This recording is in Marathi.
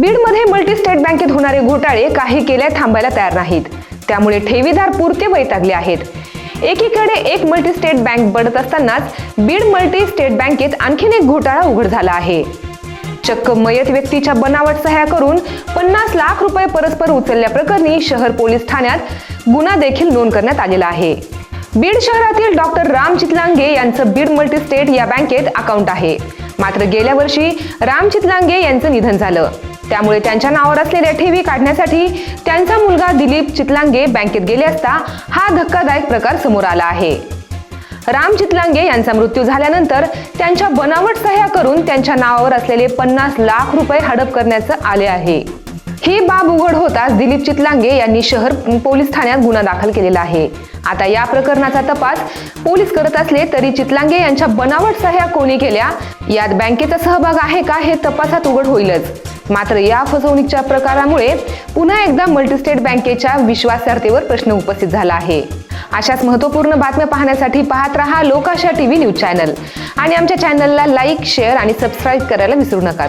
बीडमध्ये मल्टी स्टेट बँकेत होणारे घोटाळे काही केल्या थांबायला तयार नाहीत. त्यामुळे ठेवीदार पुरते वैतागले आहेत. एकीकडे एक मल्टी स्टेट बँक बढत असतानाच बीड मल्टी स्टेट बँकेत आणखीन एक घोटाळा उघड झाला आहे. चक्क मयत व्यक्तीच्या बनावट सह्या करून पन्नास लाख रुपये परस्पर उचलल्याप्रकरणी शहर पोलीस ठाण्यात गुन्हा देखील नोंद करण्यात आलेला आहे. बीड शहरातील डॉक्टर राम चितलांगे यांचं बीड मल्टीस्टेट या बँकेत अकाउंट आहे. मात्र गेल्या वर्षी राम चितलांगे यांचं निधन झालं. त्यामुळे त्यांच्या नावावर असलेल्या ठेवी काढण्यासाठी त्यांचा मुलगा दिलीप चितलांगे बँकेत गेले असता हा धक्कादायक प्रकार समोर आला आहे. राम चितलांगे यांचा मृत्यू झाल्यानंतर त्यांच्या बनावट सह्या करून त्यांच्या नावावर असलेले पन्नास लाख रुपये हडप करण्याचं आले आहे. ही बाब उघड होताच दिलीप चितलांगे यांनी शहर पोलीस ठाण्यात गुन्हा दाखल केलेला आहे. आता या प्रकरणाचा तपास पोलीस करत असले तरी चितलांगे यांच्या बनावट सह्या कोणी केल्या? यात बँकेचा सहभाग आहे का हे तपासात उघड होईलच. मात्र या फसवणुकीच्या प्रकारामुळे पुन्हा एकदा मल्टीस्टेट बँकेच्या विश्वासार्हतेवर प्रश्न उपस्थित झाला आहे. अशाच महत्त्वपूर्ण बातम्या पाहण्यासाठी पाहत रहा Lokasha T V news channel. आणि आमच्या चॅनलला लाईक शेअर आणि सबस्क्राईब करायला विसरू नका.